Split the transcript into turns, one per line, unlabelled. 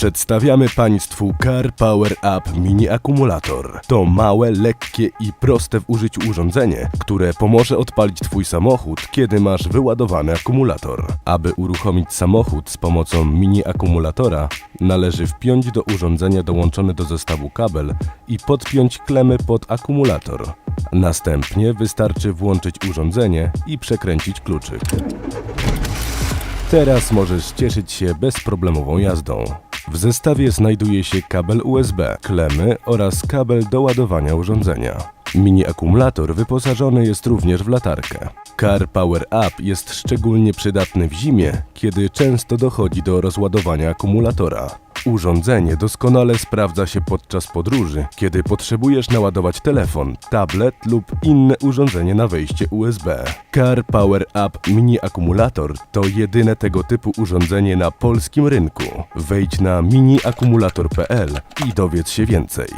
Przedstawiamy Państwu Car Power Up Mini Akumulator. To małe, lekkie i proste w użyciu urządzenie, które pomoże odpalić Twój samochód, kiedy masz wyładowany akumulator. Aby uruchomić samochód z pomocą mini akumulatora, należy wpiąć do urządzenia dołączony do zestawu kabel i podpiąć klemy pod akumulator. Następnie wystarczy włączyć urządzenie i przekręcić kluczyk. Teraz możesz cieszyć się bezproblemową jazdą. W zestawie znajduje się kabel USB, klemy oraz kabel do ładowania urządzenia. Mini akumulator wyposażony jest również w latarkę. Car Power Up jest szczególnie przydatny w zimie, kiedy często dochodzi do rozładowania akumulatora. Urządzenie doskonale sprawdza się podczas podróży, kiedy potrzebujesz naładować telefon, tablet lub inne urządzenie na wejście USB. Car Power Up Mini Akumulator to jedyne tego typu urządzenie na polskim rynku. Wejdź na miniakumulator.pl i dowiedz się więcej.